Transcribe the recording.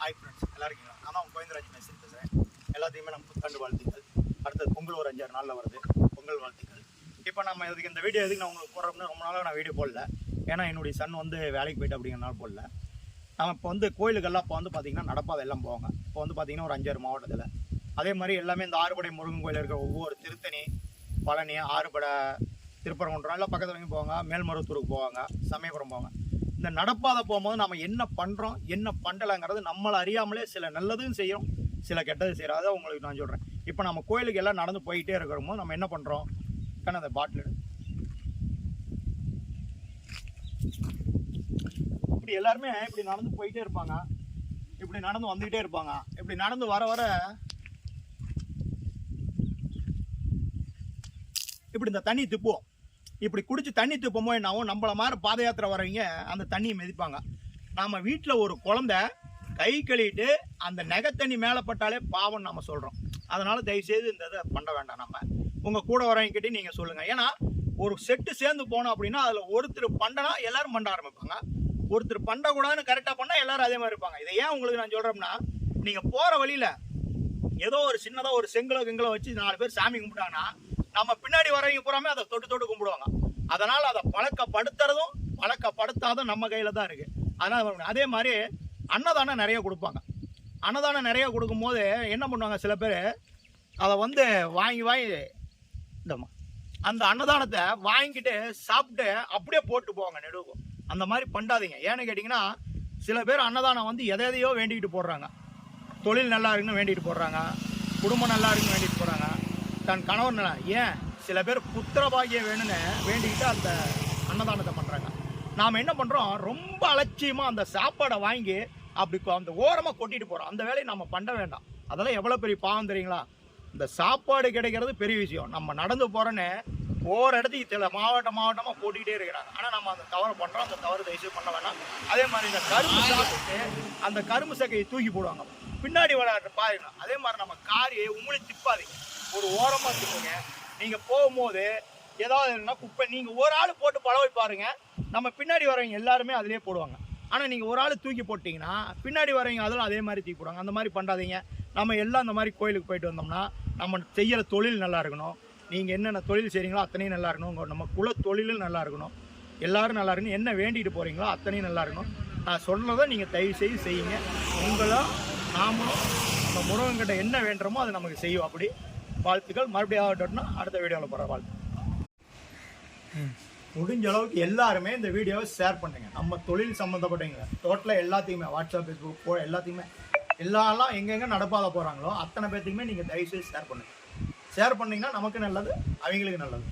Hi friends எல்லாரும் இருக்கீங்களா? நான் தான் உங்கள் கோவிந்தராஜ் மேஸ்திரி பேசுகிறேன் எல்லாத்தையுமே நம்ம புத்தாண்டு வாழ்த்துக்கள். அடுத்தது பொங்கல் ஒரு அஞ்சாறு நாளில் வருது. பொங்கல் வாழ்த்துக்கள். இப்போ நம்ம இதுக்கு இந்த வீடியோ எதுக்கு நான் உங்களுக்கு போடுறோம்னா ரொம்ப நாளாக நான் வீடியோ போடல. ஏன்னா என்னுடைய சன் வந்து வேலைக்கு போயிட்டு அப்படிங்கிறனால போடல. நம்ம இப்போ வந்து கோயிலுக்கெல்லாம் இப்போ வந்து பார்த்திங்கன்னா நடப்பாதை எல்லாம் போவாங்க. இப்போ வந்து பார்த்திங்கன்னா ஒரு அஞ்சாறு மாவட்டத்தில். அதே மாதிரி எல்லாமே இந்த ஆறுபடை முருகன் கோயில் இருக்கிற ஒவ்வொரு திருத்தணி பழனி ஆறுபடை திருப்பரங்குன்றம் எல்லாம் பக்கத்துல வரைக்கும் போவாங்க. மேல்மருவத்தூருக்கு போவாங்க. சமயபுரம் போவாங்க. இந்த நடப்பாதை போகும்போது நம்ம என்ன பண்ணுறோம் என்ன பண்ணலைங்கிறது நம்மளை அறியாமலே சில நல்லதும் செய்கிறோம் சில கெட்டது செய்கிறோம் அதை உங்களுக்கு நான் சொல்கிறேன் இப்போ நம்ம கோயிலுக்கு எல்லாம் நடந்து போயிட்டே இருக்கிறோமோ நம்ம என்ன பண்ணுறோம் கண்ண அந்த பாட்டில் இப்படி எல்லாருமே இப்படி நடந்து போயிட்டே இருப்பாங்க. இப்படி நடந்து வந்துக்கிட்டே இருப்பாங்க. இப்படி நடந்து வர வர இப்படி இந்த தண்ணி திப்புவோம். இப்படி குடிச்சு தண்ணி துப்புமோ என்னாவும் நம்மள மாதிரி பாத யாத்திரை வரவங்க அந்த தண்ணியை மிதிப்பாங்க. நாம வீட்டில் ஒரு குழந்த கை கழுவிட்டு அந்த நெகை தண்ணி மேலே பட்டாலே பாவம் நம்ம சொல்கிறோம் அதனால தயவுசெய்து இந்த இதை பண்ண வேண்டாம் நம்ம உங்கள் கூட வரவங்கிட்டே நீங்கள் சொல்லுங்கள் ஏன்னா ஒரு செட்டு சேர்ந்து போனோம் அப்படின்னா அதில் ஒருத்தர் பண்ணனா எல்லாரும் பண்ண ஆரம்பிப்பாங்க. ஒருத்தர் பண்ணக்கூடாதுன்னு கரெக்டாக பண்ணால் எல்லோரும் அதே மாதிரி இருப்பாங்க. இதை ஏன் உங்களுக்கு நான் சொல்கிறோம்னா நீங்கள் போகிற வழியில் ஏதோ ஒரு சின்னதாக ஒரு செங்கலோ கிங்கலை வச்சு நாலு பேர் சாமி கும்பிட்டாங்கன்னா நம்ம பின்னாடி வரவங்க பூராமே அதை தொட்டு தொட்டு கும்பிடுவாங்க. அதனால் அதை பழக்கப்படுத்துறதும் பழக்கப்படுத்தாதும் நம்ம கையில் தான் இருக்குது அதனால் அதே மாதிரி அன்னதானம் நிறைய கொடுப்பாங்க. அன்னதானம் நிறைய கொடுக்கும்போது என்ன பண்ணுவாங்க? சில பேர் அதை வந்து வாங்கி வாங்கி இந்தம்மா அந்த அன்னதானத்தை வாங்கிட்டு சாப்பிட்டு அப்படியே போட்டு போவாங்க நெடுவுக்கும் அந்த மாதிரி பண்ணாதீங்க. ஏன்னு கேட்டிங்கன்னா சில பேர் அன்னதானம் வந்து எதை எதையோ வேண்டிக்கிட்டு போடுறாங்க. தொழில் நல்லா இருக்குன்னு வேண்டிட்டு போடுறாங்க. குடும்பம் நல்லா இருக்குன்னு வேண்டிட்டு போகிறாங்க தன் கணவர் ஏன் சில பேர் புத்திர பாக்கியம் வேணும்னு வேண்டிக்கிட்டு அந்த அன்னதானத்தை பண்ணுறாங்க நாம் என்ன பண்ணுறோம் ரொம்ப அலட்சியமாக அந்த சாப்பாடை வாங்கி அப்படி அந்த ஓரமாக கொட்டிட்டு போகிறோம் அந்த வேலையை நம்ம பண்ண வேண்டாம். அதெல்லாம் எவ்வளோ பெரிய பாவம் தெரியுங்களா? இந்த சாப்பாடு கிடைக்கிறது பெரிய விஷயம். நம்ம நடந்து போகிறோன்னு ஒவ்வொரு இடத்துக்கு சில மாவட்டம் மாவட்டமாக போட்டுக்கிட்டே இருக்கிறாங்க. ஆனால் நம்ம அந்த தவறு பண்ணுறோம் அந்த தவறு தயவு பண்ண வேண்டாம் அதே மாதிரி இந்த கரும்பு சாப்பிட்டு அந்த கரும்பு சக்கையை தூக்கி போடுவாங்க. பின்னாடி விளையாடுற பாருங்க. அதே மாதிரி நம்ம காரியை உங்களை திப்பாதீங்க. ஒரு ஓரமா திப்புங்க நீங்க போகும்போது ஏதாவது என்ன குப்பை நீங்க ஒரு ஆள் போட்டு பழவை பாருங்க. நம்ம பின்னாடி வரவங்க எல்லாருமே அதிலே போடுவாங்க. ஆனால் நீங்கள் ஒரு ஆள் தூக்கி போட்டிங்கன்னா பின்னாடி வரவங்க அதெல்லாம் அதே மாதிரி தூக்கி போடுவாங்க. அந்த மாதிரி பண்ணாதீங்க நம்ம எல்லாம் அந்த மாதிரி கோயிலுக்கு போயிட்டு வந்தோம்னா நம்ம செய்கிற தொழில் நல்லா இருக்கணும். நீங்கள் என்னென்ன தொழில் செய்கிறீங்களோ அத்தனையும் நல்லா இருக்கணும். நம்ம குல தொழிலும் நல்லா இருக்கணும். எல்லோரும் நல்லா இருக்கணும். என்ன வேண்டிட்டு போகிறீங்களோ அத்தனையும் நல்லா இருக்கணும். நான் சொன்னதை நீங்கள் தயவு செய்து செய்யுங்க. உங்களும் நாமளும் நம்ம முருகன்கிட்ட என்ன வேண்டுறோமோ அதை நமக்கு செய்யும் அப்படி வாழ்த்துக்கள். மறுபடியும் ஆகட்டும்னா அடுத்த வீடியோவில் போகிற வாழ்த்து. முடிஞ்ச அளவுக்கு எல்லாருமே இந்த வீடியோவை ஷேர் பண்ணுங்க. நம்ம தொழில் சம்மந்தப்பட்டவங்க டோட்டலாக எல்லாத்தையுமே வாட்ஸ்அப் ஃபேஸ்புக் போ எல்லாத்தையுமே எல்லாலாம் எங்கெங்கே நடப்பாத போகிறாங்களோ அத்தனை பேர்த்துக்குமே நீங்கள் தயவுசெய்து ஷேர் பண்ணுங்கள் ஷேர் பண்ணிங்கன்னா நமக்கு நல்லது அவங்களுக்கு நல்லது.